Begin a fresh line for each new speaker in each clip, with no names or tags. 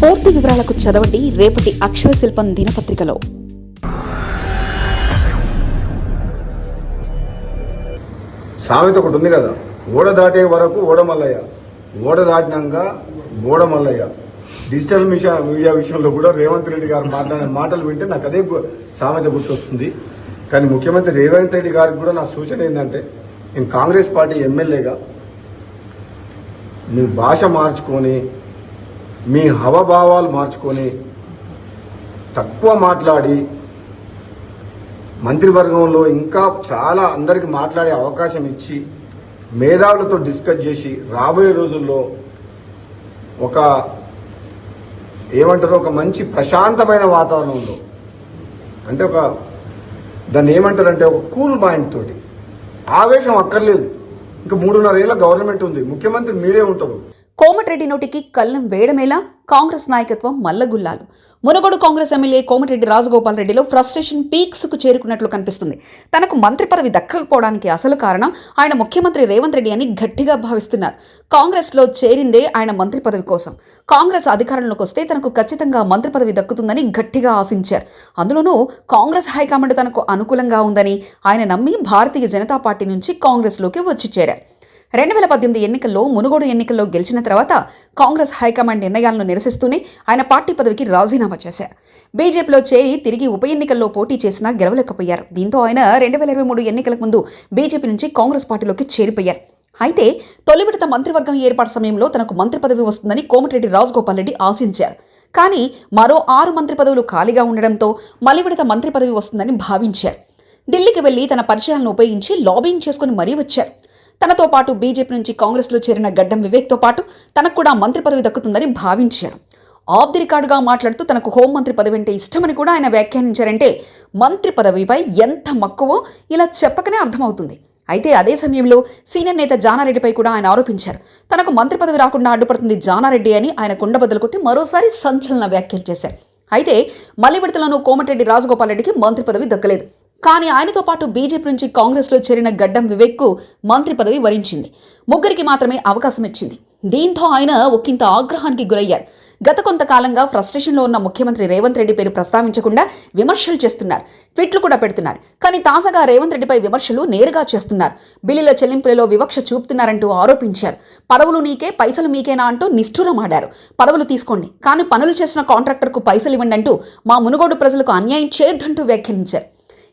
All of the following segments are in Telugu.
పూర్తి వివరాలకు చదవండి రేపటి అక్షర శిల్పం దినపత్రికలో.
సామెత ఒకటి ఉంది కదా ఓడ దాటే వరకు ఓడమల్లయ్య ఓడ దాటినాక ఓడమల్లయ్య డిజిటల్ మీడియా మీడియా విషయంలో కూడా రేవంత్ రెడ్డి గారు మాట్లాడిన మాటలు వింటే నాకు అదే సామెత గుర్తొస్తుంది. కానీ ముఖ్యమంత్రి రేవంత్ రెడ్డి గారికి కూడా నా సూచన ఏంటంటే నేను కాంగ్రెస్ పార్టీ ఎమ్మెల్యేగా మీ భాష మార్చుకొని మీ హవభావాలు మార్చుకొని తక్కువ మాట్లాడి మంత్రివర్గంలో ఇంకా చాలా అందరికి మాట్లాడే అవకాశం ఇచ్చి మేధావులతో డిస్కస్ చేసి రాబోయే రోజుల్లో ఒక ఏమంటారు ఒక మంచి ప్రశాంతమైన వాతావరణంలో అంటే ఒక దాన్ని ఏమంటారంటే ఒక కూల్ మైండ్ తోటి. ఆవేశం అక్కర్లేదు. ఇంకా మూడున్నర ఏళ్ళ గవర్నమెంట్ ఉంది. ముఖ్యమంత్రి మీరే ఉంటారు.
కోమటిరెడ్డి నోటికి కళ్ళం వేయడమేలా కాంగ్రెస్ నాయకత్వం మల్లగుల్లాలు. మునగోడు కాంగ్రెస్ ఎమ్మెల్యే కోమటిరెడ్డి రాజగోపాల్ రెడ్డిలో ఫ్రస్ట్రేషన్ పీక్స్కు చేరుకున్నట్లు కనిపిస్తుంది. తనకు మంత్రి పదవి దక్కకపోవడానికి అసలు కారణం ఆయన ముఖ్యమంత్రి రేవంత్ రెడ్డి అని గట్టిగా భావిస్తున్నారు. కాంగ్రెస్లో చేరిందే ఆయన మంత్రి పదవి కోసం. కాంగ్రెస్ అధికారంలోకి వస్తే తనకు ఖచ్చితంగా మంత్రి పదవి దక్కుతుందని గట్టిగా ఆశించారు. అందులోనూ కాంగ్రెస్ హైకమాండ్ తనకు అనుకూలంగా ఉందని ఆయన నమ్మి భారతీయ జనతా పార్టీ నుంచి కాంగ్రెస్లోకి వచ్చి చేరారు. రెండు వేల పద్దెనిమిది ఎన్నికల్లో మునుగోడు ఎన్నికల్లో గెలిచిన తర్వాత కాంగ్రెస్ హైకమాండ్ నిర్ణయాలను నిరసిస్తూనే ఆయన పార్టీ పదవికి రాజీనామా చేశారు. బీజేపీలో చేరి తిరిగి ఉప ఎన్నికల్లో పోటీ చేసినా గెలవలేకపోయారు. దీంతో ఆయన రెండు వేల ఇరవై మూడు ఎన్నికలకు ముందు బీజేపీ నుంచి కాంగ్రెస్ పార్టీలోకి చేరిపోయారు. అయితే తొలి విడత మంత్రివర్గం ఏర్పాటు సమయంలో తనకు మంత్రి పదవి వస్తుందని కోమటిరెడ్డి రాజగోపాల్ రెడ్డి ఆశించారు. కానీ మరో ఆరు మంత్రి పదవులు ఖాళీగా ఉండడంతో మలి విడత మంత్రి పదవి వస్తుందని భావించారు. ఢిల్లీకి వెళ్ళి తన పరిచయాలను ఉపయోగించి లాబింగ్ చేసుకుని మరీ వచ్చారు. తనతో పాటు బీజేపీ నుంచి కాంగ్రెస్లో చేరిన గడ్డం వివేక్తో పాటు తనకు కూడా మంత్రి పదవి దక్కుతుందని భావించారు. ఆఫ్ ది రికార్డుగా మాట్లాడుతూ తనకు హోంమంత్రి పదవి అంటే ఇష్టమని కూడా ఆయన వ్యాఖ్యానించారంటే మంత్రి పదవిపై ఎంత మక్కువో ఇలా చెప్పకనే అర్థమవుతుంది. అయితే అదే సమయంలో సీనియర్ నేత జానారెడ్డిపై కూడా ఆయన ఆరోపించారు. తనకు మంత్రి పదవి రాకుండా అడ్డుపడుతుంది జానారెడ్డి అని ఆయన కుండబద్దలు కొట్టి మరోసారి సంచలన వ్యాఖ్యలు చేశారు. అయితే మళ్ళీ విడతలోనూ కోమటిరెడ్డి రాజగోపాల్ రెడ్డికి మంత్రి పదవి దక్కలేదు. కానీ ఆయనతో పాటు బీజేపీ నుంచి కాంగ్రెస్లో చేరిన గడ్డం వివేక్కు మంత్రి పదవి వరించింది. ముగ్గురికి మాత్రమే అవకాశం ఇచ్చింది. దీంతో ఆయన ఒకంత ఆగ్రహానికి గురయ్యారు. గత కొంతకాలంగా ఫ్రస్ట్రేషన్లో ఉన్న ముఖ్యమంత్రి రేవంత్ రెడ్డి పేరు ప్రస్తావించకుండా విమర్శలు చేస్తున్నారు. ట్వీట్లు కూడా పెడుతున్నారు. కానీ తాజాగా రేవంత్ రెడ్డిపై విమర్శలు నేరుగా చేస్తున్నారు. బిల్లుల చెల్లింపులలో వివక్ష చూపుతున్నారంటూ ఆరోపించారు. పడవలు నీకే పైసలు మీకేనా అంటూ నిష్ఠూరమాడారు. పడవలు తీసుకోండి. కానీ పనులు చేసిన కాంట్రాక్టర్కు పైసలు ఇవ్వండి అంటూ మా మునుగోడు ప్రజలకు అన్యాయం చేయొద్దంటూ వ్యాఖ్యానించారు.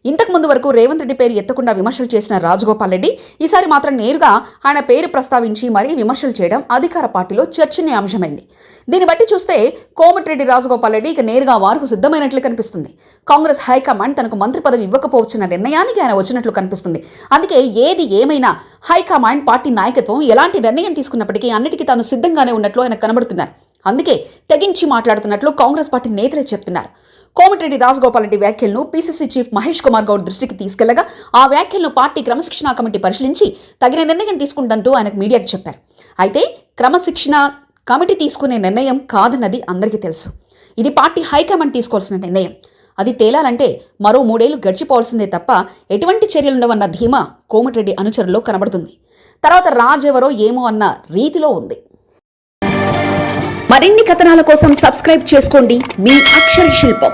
ఇంతకు ముందు వరకు రేవంత్ రెడ్డి పేరు ఎత్తకుండా విమర్శలు చేసిన రాజగోపాల్ రెడ్డి ఈసారి మాత్రం నేరుగా ఆయన పేరు ప్రస్తావించి మరీ విమర్శలు చేయడం అధికార పార్టీలో చర్చనీయాంశమైంది. దీన్ని బట్టి చూస్తే కోమటిరెడ్డి రాజగోపాల్ రెడ్డి ఇక నేరుగా వారికి సిద్ధమైనట్లు కనిపిస్తుంది. కాంగ్రెస్ హైకమాండ్ తనకు మంత్రి పదవి ఇవ్వకపోవచ్చిన నిర్ణయానికి ఆయన వచ్చినట్లు కనిపిస్తుంది. అందుకే ఏది ఏమైనా హైకమాండ్ పార్టీ నాయకత్వం ఎలాంటి నిర్ణయం తీసుకున్నప్పటికీ అన్నిటికీ తాను సిద్ధంగానే ఉన్నట్లు ఆయన కనబడుతున్నారు. అందుకే తెగించి మాట్లాడుతున్నట్లు కాంగ్రెస్ పార్టీ నేతలే చెప్తున్నారు. కోమటిరెడ్డి రాజగోపాల్ రెడ్డి వ్యాఖ్యలను పీసీసీ చీఫ్ మహేష్ కుమార్ గౌడ్ దృష్టికి తీసుకెళ్ళగా ఆ వ్యాఖ్యలను పార్టీ క్రమశిక్షణ కమిటీ పరిశీలించి తగిన నిర్ణయం తీసుకుంటుందంటూ ఆయనకు మీడియాకు చెప్పారు. అయితే క్రమశిక్షణ కమిటీ తీసుకునే నిర్ణయం కాదన్నది అందరికీ తెలుసు. ఇది పార్టీ హైకమాండ్ తీసుకోవాల్సిన నిర్ణయం. అది తేలాలంటే మరో మూడేళ్ళు గడిచిపోవాల్సిందే తప్ప ఎటువంటి చర్యలు ఉండవన్న ధీమా కోమటిరెడ్డి అనుచరుల్లో కనబడుతుంది. తర్వాత రాజెవరో ఏమో అన్న రీతిలో ఉంది. మరిన్ని కథనాల కోసం సబ్స్క్రైబ్ చేసుకోండి. మీ అక్షర శిల్పం.